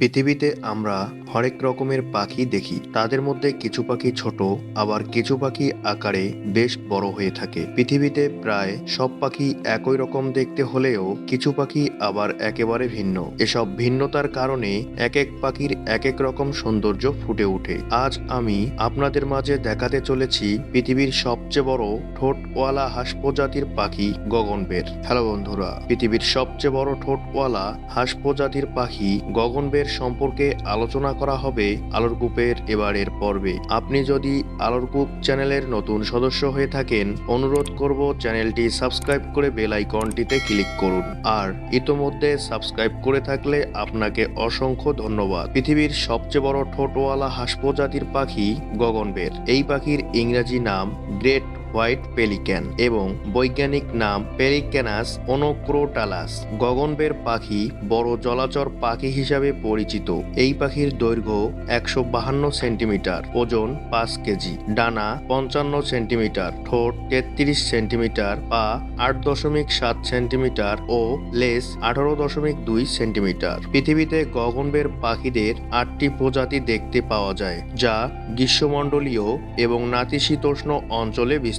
পৃথিবীতে আমরা হরেক রকমের পাখি দেখি, তাদের মধ্যে কিছু পাখি ছোট, আবার কিছু পাখি আকারে বেশ বড় হয়ে থাকে। পৃথিবীতে প্রায় সব পাখি একই রকম দেখতে হলেও কিছু পাখি আবার একেবারে ভিন্ন। এসব ভিন্নতার কারণে এক এক পাখির এক এক রকম সৌন্দর্য ফুটে ওঠে। আজ আমি আপনাদের মাঝে দেখাতে চলেছি পৃথিবীর সবচেয়ে বড় ঠোঁটওয়ালা হাঁস প্রজাতির পাখি গগনবের। হ্যালো বন্ধুরা, পৃথিবীর সবচেয়ে বড় ঠোঁটওয়ালা হাঁস প্রজাতির পাখি গগনবের সম্পর্কে আলোচনা করা হবে আলোর কূপের এবারের পর্বে। আপনি যদি আলোর কূপ চ্যানেলের নতুন সদস্য হয়ে থাকেন, অনুরোধ করব চ্যানেলটি সাবস্ক্রাইব করে বেল আইকনটিতে ক্লিক করুন। আর ইতোমধ্যে সাবস্ক্রাইব করে থাকলে আপনাকে অসংখ্য ধন্যবাদ। পৃথিবীর সবচেয়ে বড় ঠোঁটওয়ালা হাঁস প্রজাতির পাখি গগনবের। এই পাখির ইংরেজি নাম গ্রেট হোয়াইট পেলিক্যান এবং বৈজ্ঞানিক নাম পেলিক্যানাস অনোক্রোটালাস। গগনবের পাখি বড় জলাচর পাখি হিসাবে পরিচিত। এই পাখির দৈর্ঘ্য একশো বাহান্ন সেন্টিমিটার, ওজন পাঁচ কেজি, ডানা পঞ্চান্ন সেন্টিমিটার, ঠোঁট তেত্রিশ সেন্টিমিটার, পা আট দশমিক সাত সেন্টিমিটার ও লেস আঠারো দশমিক দুই সেন্টিমিটার। পৃথিবীতে গগনবের পাখিদের আটটি প্রজাতি দেখতে পাওয়া যায়, যা গ্রীষ্মমণ্ডলীয় এবং নাতিশীতোষ্ণ অঞ্চলে বিস্তৃত।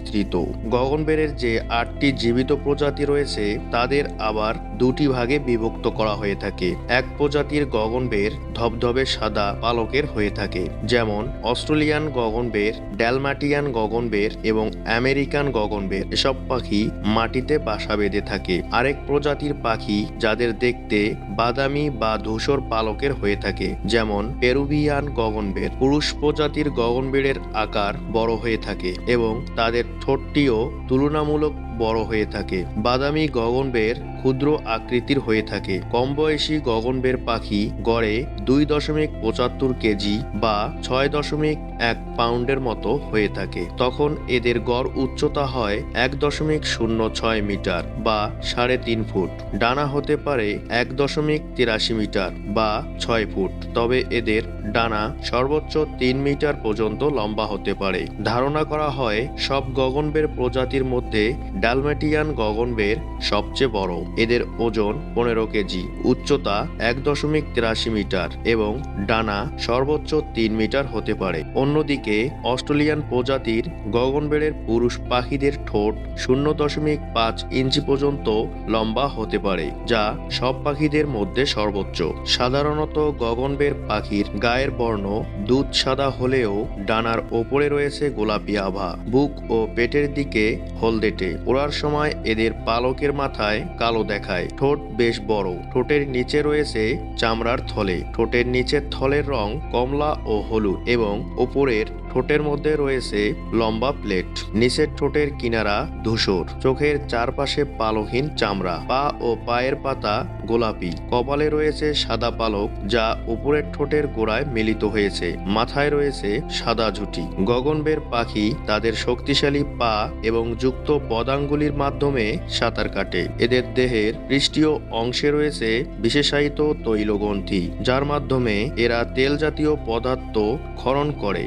গগনবেরের যে আটটি জীবিত প্রজাতি রয়েছে, তাদের আবার দুটি ভাগে বিভক্ত করা হয়ে থাকে। এক প্রজাতির গগনবের ধবধবে সাদা পালকের হয়ে থাকে, যেমন অস্ট্রেলিয়ান গগনবের ড্যালমাটিয়ান গগনবের এবং আমেরিকান গগনবের। এসব পাখি মাটিতে বাসা বেঁধে থাকে। আরেক প্রজাতির পাখি যাদের দেখতে বাদামি বা ধূসর পালকের হয়ে থাকে, যেমন পেরুভিয়ান গগনবের। পুরুষ প্রজাতির গগনবেড়ের আকার বড় হয়ে থাকে এবং তাদের ঠোঁটটিও তুলনামূলক বড় হয়ে থাকে। বাদামি গগনবের ক্ষুদ্র আকৃতির হয়ে থাকে। কম বয়সী গগনবের পাখি গড়ে দুই দশমিক পঁচাত্তর কেজি বা ছয় দশমিক এক পাউন্ডের মতো হয়ে থাকে। তখন এদের গড় উচ্চতা হয় এক দশমিক শূন্য ছয় মিটার বা সাড়ে তিন ফুট। ডানা হতে পারে এক দশমিক তিরাশি মিটার বা ছয় ফুট। তবে এদের ডানা সর্বোচ্চ তিন মিটার পর্যন্ত লম্বা হতে পারে। ধারণা করা হয়, সব গগনবের প্রজাতির মধ্যে ডালমেটিয়ান গগনবের সবচেয়ে বড়। এদের ওজন পনেরো কেজি, উচ্চতা এক দশমিক তিরাশি মিটার এবং ডানা সর্বোচ্চ তিন মিটার হতে পারে। অন্যদিকে, অস্ট্রেলিয়ান প্রজাতির গগনবেড়ের পুরুষ পাখিদের ঠোঁট শূন্য দশমিক পাঁচ ইঞ্চি পর্যন্ত লম্বা হতে পারে, যা সব পাখিদের মধ্যে সর্বোচ্চ। সাধারণত গগনবের পাখির গায়ের বর্ণ দুধ সাদা হলেও ডানার ওপরে রয়েছে গোলাপি আভা, বুক ও পেটের দিকে হলদেটে। ওড়ার সময় এদের পালকের মাথায় কালো দেখায়। ঠোঁট বেশ বড়। ঠোঁটের নিচে রয়েছে চামড়ার থলে। ঠোঁটের নিচের থলের রং কমলা ও হলুদ এবং ওপরের ঠোঁটের মধ্যে রয়েছে লম্বা প্লেট। নিচের ঠোঁটের কিনারা ধূসর। চোখের চারপাশে পালকহীন চামড়া। পা ও পায়ের পাতা গোলাপি। কপালে রয়েছে সাদা পালক, যা উপরের ঠোঁটের গোড়ায় মিলিত হয়েছে। মাথায় রয়েছে সাদা ঝুটি। গগনবের পাখি তাদের শক্তিশালী পা এবং যুক্ত পদাঙ্গুলির মাধ্যমে সাঁতার কাটে। এদের দেহের পৃষ্ঠীয় অংশে রয়েছে বিশেষায়িত তৈলগ্রন্থি, যার মাধ্যমে এরা তেল জাতীয় পদার্থ ক্ষরণ করে।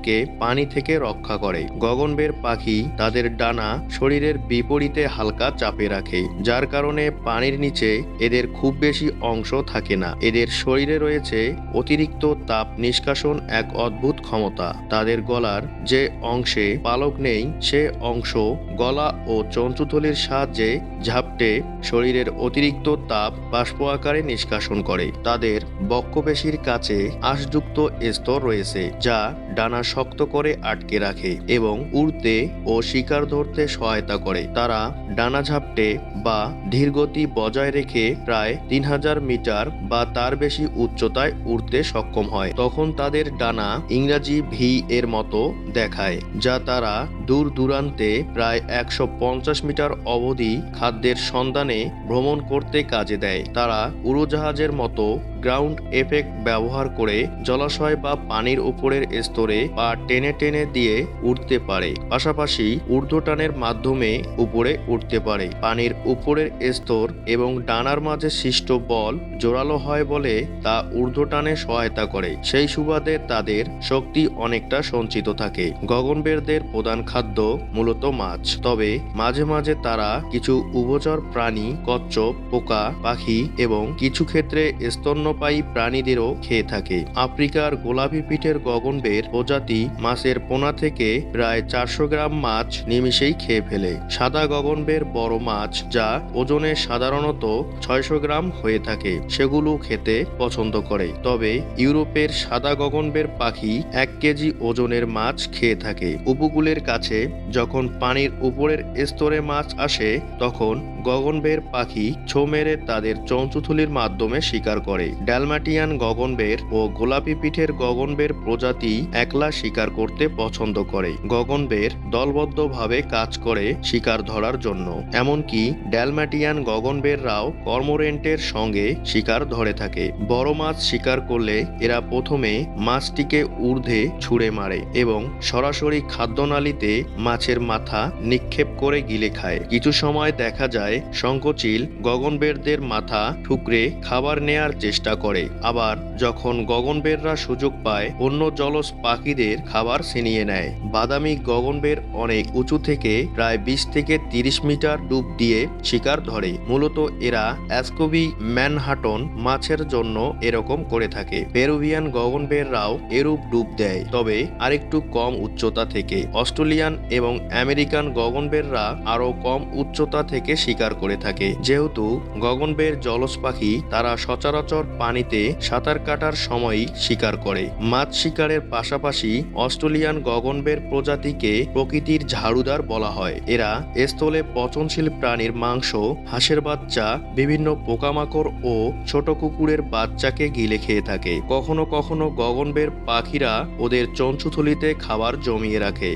পালককে পানি থেকে রক্ষা করে। গগনবের পাখি তাদের ডানা শরীরের বিপরীতে হালকা চাপে রাখে, যার কারণে পানির নিচে এদের খুব বেশি অংশ থাকে না। এদের শরীরে রয়েছে অতিরিক্ত তাপ নিষ্কাশন এক অদ্ভুত ক্ষমতা। তাদের গলার যে অংশে পালক নেই, সে অংশ গলা ও চঞ্চুথলির সাহায্যে ঝাপটে শরীরের অতিরিক্ত তাপ বাষ্প আকারে নিষ্কাশন করে। তাদের বক্ষপেশির কাছে আঁশযুক্ত স্তর রয়েছে, যা ডানা শক্ত করে আটকে রাখে এবং উড়তে ও শিকার ধরতে সহায়তা করে। তারা ডানা ঝাপটে বা ধীরগতি বজায় রেখে প্রায় তিন হাজার মিটার বা তার বেশি উচ্চতায় উড়তে সক্ষম হয়। তখন তাদের ডানা ইংরাজি ভি এর মতো দেখায়, যা তারা দূর দূরান্তে প্রায় একশো পঞ্চাশ মিটার অবধি খাদ্যের সন্ধানে ভ্রমণ করতে কাজে দেয়। তারা উড়োজাহাজের মতো গ্রাউন্ড এফেক্ট ব্যবহার করে জলাশয় বা পানির উপরের স্তরে পা টেনে টেনে দিয়ে উঠতে পারে। পাশাপাশি ঊর্ধ্বটানের মাধ্যমে উপরে উঠতে পারে। পানির উপরের স্তর এবং ডানার মাঝে সৃষ্ট বল জোরালো হয় বলে তা ঊর্ধ্বটানে সহায়তা করে। সেই সুবাদে তাদের শক্তি অনেকটা সঞ্চিত থাকে। গগনবেরদের প্রধান খাদ্য খাদ্য, মূলত মাছ। তবে মাঝে মাঝে তারা কিছু উভচর প্রাণী, কচ্ছপ, পোকা, পাখি এবং কিছু ক্ষেত্রে স্তন্যপায়ী প্রাণীদেরও খেয়ে থাকে। আফ্রিকার গোলাপি পিঠের গগনবের প্রজাতি মাছের পোনা থেকে প্রায় চারশো গ্রাম মাছ নিমিষেই খেয়ে ফেলে। সাদা গগনবের বড় মাছ যা ওজনে সাধারণত ছয়শো গ্রাম হয়ে থাকে, সেগুলো খেতে পছন্দ করে। তবে ইউরোপের সাদা গগনবের পাখি এক কেজি ওজনের মাছ খেয়ে থাকে। উপকূলের কাছে যখন পানির উপরের স্তরে মাছ আসে, তখন গগনবের পাখি ছো মেরে তাদের চঞ্চুথুলির মাধ্যমে শিকার করে। ড্যালমাটিয়ান গগনবের ও গোলাপি পিঠের গগনবের প্রজাতি একলা শিকার করতে পছন্দ করে। গগনবের দলবদ্ধভাবে কাজ করে শিকার ধরার জন্য। এমনকি ড্যালমাটিয়ান গগনবেররাও কর্মরেন্টের সঙ্গে শিকার ধরে থাকে। বড় মাছ শিকার করলে এরা প্রথমে মাছটিকে ঊর্ধ্বে ছুঁড়ে মারে এবং সরাসরি খাদ্যনালীতে মাছের মাথা নিক্ষেপ করে গিলে খায়। কিছু সময় দেখা যায় শঙ্কচিল গগনবেরদের মাথা ঠুকরে খাবার নেয়ার চেষ্টা করে। আবার যখন গগনবেররা সুযোগ পায়, অন্য জলজ পাখিদের খাবার ছিনিয়ে নেয়। বাদামি গগনবের অনেক উঁচু থেকে প্রায় বিশ থেকে তিরিশ মিটার ডুব দিয়ে শিকার ধরে। মূলত এরা অ্যাসকোবি ম্যানহাটন মাছের জন্য এরকম করে থাকে। পেরুভিয়ান গগনবেররাও এরূপ ডুব দেয়। তবে আরেকটু কম উচ্চতা থেকে। অস্ট্রেলিয়ান এবং আমেরিকান গগনবেররা আরও কম উচ্চতা থেকে শিকার করে থাকে। যেহেতু গগনবের জলজ পাখি, তারা সচরাচর পানিতে সাঁতার কাটার সময়ই শিকার করে। মাছ শিকারের পাশাপাশি অস্ট্রেলিয়ান গগনবের প্রজাতিকে প্রকৃতির ঝাড়ুদার বলা হয়। এরা স্থলে পচনশীল প্রাণীর মাংস, হাঁসের বাচ্চা, বিভিন্ন পোকামাকড় ও ছোট কুকুরের বাচ্চাকে গিলে খেয়ে থাকে। কখনো কখনো গগনবের পাখিরা ওদের চঞ্চুথলিতে খাবার জমিয়ে রাখে।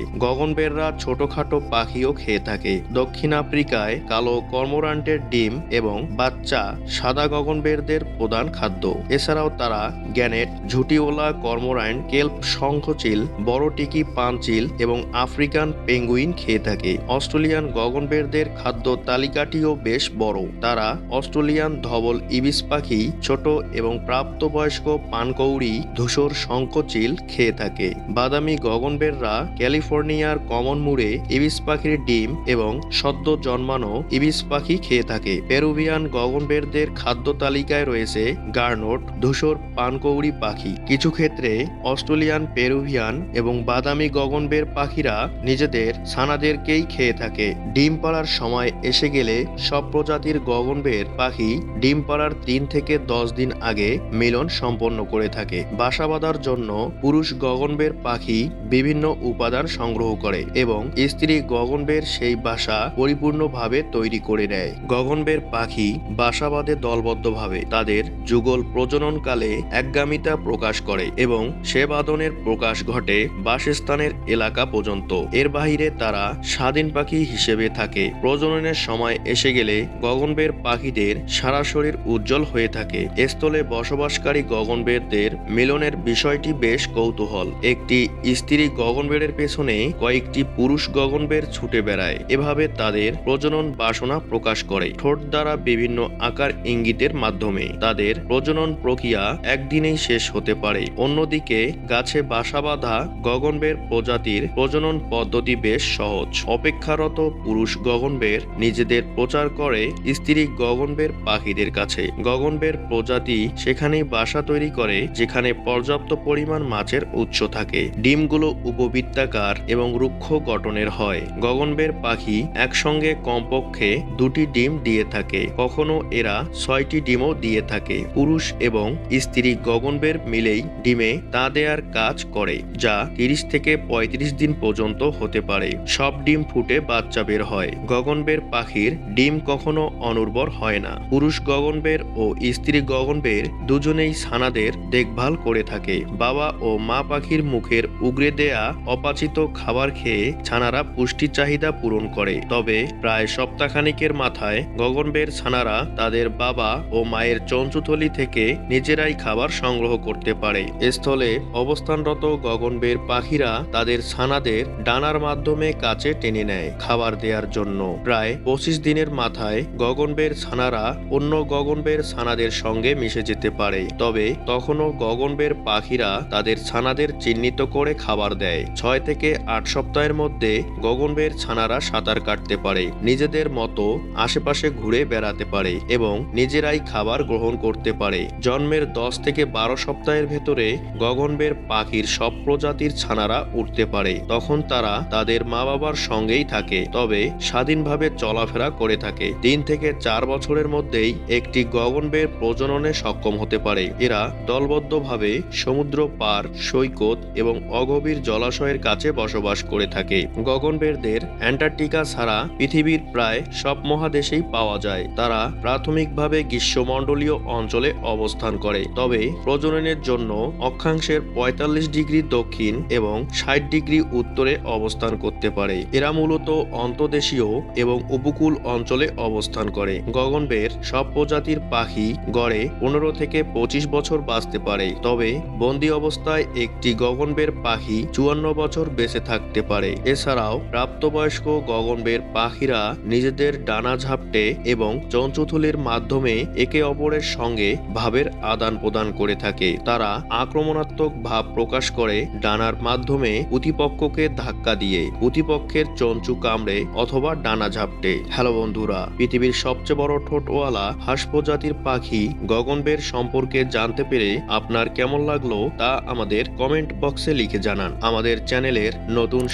গগনবেররা ছোটখাটো পাখিও খেয়ে থাকে। দক্ষিণ আফ্রিকায় কালো কর্মরান্টের ডিম এবং বাচ্চা সাদা গগনবেরদের প্রধান খাদ্য। এছাড়াও তারা গ্যানেট, ঝুটিওলা কর্মরাইন কেল্প শঙ্খচিল, বড় টিকি পানচিল এবং আফ্রিকান পেঙ্গুইন খেয়ে থাকে। অস্ট্রেলিয়ান গগনবেরদের খাদ্য তালিকাটিও বেশ বড়। তারা অস্ট্রেলিয়ান ধবল ইবিস পাখি, ছোট এবং প্রাপ্তবয়স্ক পানকৌড়ি, ধূসর শঙ্খচিল খেয়ে থাকে। বাদামি গগনবেররা ক্যালিফোর্নিয়ার কমন মুড়ে ইবিস পাখির ডিম এবং সদ্য জন্মানো ইবিস পাখি খেয়ে থাকে। পেরুভিয়ান গগনবেরদের খাদ্য তালিকায় রয়েছে গার্নোট, ধূসর পানকৌড়ি পাখি। কিছু ক্ষেত্রে অস্ট্রেলিয়ান পেরুভিয়ান এবং বাদামি গগনবের পাখিরা নিজেদের ছানাদেরকেই খেয়ে থাকে। ডিম পাড়ার সময় এসে গেলে সব প্রজাতির গগনবের পাখি ডিম পাড়ার তিন থেকে দশ দিন আগে মিলন সম্পন্ন করে থাকে। বাসা বাঁধার জন্য পুরুষ গগনবের পাখি বিভিন্ন উপাদান সংগ্রহ করে। এবং স্ত্রী গগনবের সেই বাসা পরিপূর্ণভাবে তৈরি করে নেয়। গগনবের পাখি বাসা বাঁধে দলবদ্ধভাবে তাদের যুগল প্রজননকালে একগামিতা প্রকাশ করে এবং সে বাদনের প্রকাশ ঘটে বাসস্থানের এলাকা পর্যন্ত। এর বাহিরে তারা স্বাধীন পাখি হিসেবে থাকে। প্রজননের সময় এসে গেলে গগনবের পাখিদের সারা শরীর উজ্জ্বল হয়ে থাকে। স্থলে বসবাসকারী গগনবেরদের মিলনের বিষয়টি বেশ কৌতূহল। একটি স্ত্রী গগনবেরের পেছনে কয়েকটি পুরুষ গগনবের ছুটে বেড়ায়। এভাবে তাদের প্রজনন বাসনা প্রকাশ করে। ঠোঁট দ্বারা বিভিন্ন আকার ইঙ্গিতের মাধ্যমে তাদের প্রজনন প্রক্রিয়া একদিনেই শেষ হতে পারে। অন্যদিকে, গাছে বাসা বাঁধা গগনবের প্রজাতির প্রজনন পদ্ধতি বেশ সহজ। অপেক্ষারত পুরুষ গগনবের নিজেদের প্রচার করে স্ত্রী গগনবের পাখিদের কাছে। গগনবের প্রজাতি সেখানেই বাসা তৈরি করে, যেখানে পর্যাপ্ত পরিমাণ মাছের উৎস থাকে। ডিমগুলো উপবৃত্তাকার এবং রুক্ষ গঠনের হয়। গগনবের পাখি একসঙ্গে কমপক্ষে দুটি ডিম দিয়ে থাকে। কখনো এরা ছয়টি ডিমও দিয়ে থাকে। পুরুষ এবং স্ত্রী গগনবের মিলেই ডিমে তা দেওয়ার কাজ করে, যা তিরিশ থেকে পঁয়ত্রিশ দিন পর্যন্ত হতে পারে। সব ডিম ফুটে বাচ্চা বের হয়। গগনবের পাখির ডিম কখনো অনুর্বর হয় না। পুরুষ গগনবের ও স্ত্রী গগনবের দুজনেই ছানাদের দেখভাল করে থাকে। বাবা ও মা পাখির মুখের উগরে দেয়া অপাচিত খাবার খেয়ে ছানারা পুষ্টি চাহিদা পূরণ করে। তবে প্রায় সপ্তাহখানিকের মাথায় গগনবের ছানারা তাদের বাবা ও মায়ের চঞ্চুথলি থেকে নিজেরাই খাবার সংগ্রহ করতে পারে। স্থলে অবস্থানরত গগনবের পাখিরা তাদের ছানাদের ডানার মাধ্যমে কাছে টেনে নেয় খাবার দেওয়ার জন্য। প্রায় পঁচিশ দিনের মাথায় গগনবের ছানারা অন্য গগনবের ছানাদের সঙ্গে মিশে যেতে পারে। তবে তখনও গগনবের পাখিরা তাদের ছানাদের চিহ্নিত করে খাবার দেয়। ছয় থেকে আট সপ্তাহের মধ্যে গগনবের ছানারা সাঁতার কাটতে পারে, নিজেদের মতো আশেপাশে ঘুরে বেড়াতে পারে এবং নিজেরাই খাবার গ্রহণ করতে পারে। জন্মের দশ থেকে বারো সপ্তাহের ভেতরে গগনবের পাখির সব প্রজাতির ছানারা উঠতে পারে। তখন তারা তাদের মা বাবার সঙ্গেই থাকে, তবে স্বাধীনভাবে চলাফেরা করে থাকে। তিন থেকে চার বছরের মধ্যেই একটি গগনবের প্রজননে সক্ষম হতে পারে। এরা দলবদ্ধভাবে সমুদ্র পার, সৈকত এবং অগভীর জলাশয়ের কাছে বসবাস করে। থাকে। গগনবেরদের অ্যান্টার্কটিকা ছাড়া পৃথিবীর প্রায় সব মহাদেশেই পাওয়া যায়। তারা প্রাথমিকভাবে গ্রীষ্মমণ্ডলীয় অঞ্চলে অবস্থান করে। তবে প্রজননের জন্য অক্ষাংশের পঁয়তাল্লিশ ডিগ্রি দক্ষিণ এবং ষাট ডিগ্রি উত্তরে অবস্থান করতে পারে। এরা মূলত অন্তদেশীয় এবং উপকূল অঞ্চলে অবস্থান করে। গগনবের সব প্রজাতির পাখি গড়ে পনেরো থেকে পঁচিশ বছর বাঁচতে পারে। তবে বন্দি অবস্থায় একটি গগনবের পাখি চুয়ান্ন বছর বেঁচে থাকতে পারে। এছাড়াও প্রাপ্তবয়স্ক গগনবের পাখিরা নিজেদের ডানা ঝাপটে এবং চঞ্চুথলির মাধ্যমে একে অপরের সঙ্গে ভাবের আদান প্রদান করে থাকে। তারা আক্রমণাত্মক ভাব প্রকাশ করে ডানার মাধ্যমে প্রতিপক্ষকে ধাক্কা দিয়ে প্রতিপক্ষের চঞ্চু কামড়ে অথবা ডানা ঝাপটে। হ্যালো বন্ধুরা, পৃথিবীর সবচেয়ে বড় ঠোঁটওয়ালা হাঁস প্রজাতির পাখি গগনবের সম্পর্কে জানতে পেরে আপনার কেমন লাগল তা আমাদের কমেন্ট বক্সে লিখে জানান। আমাদের চ্যানেলের নতুন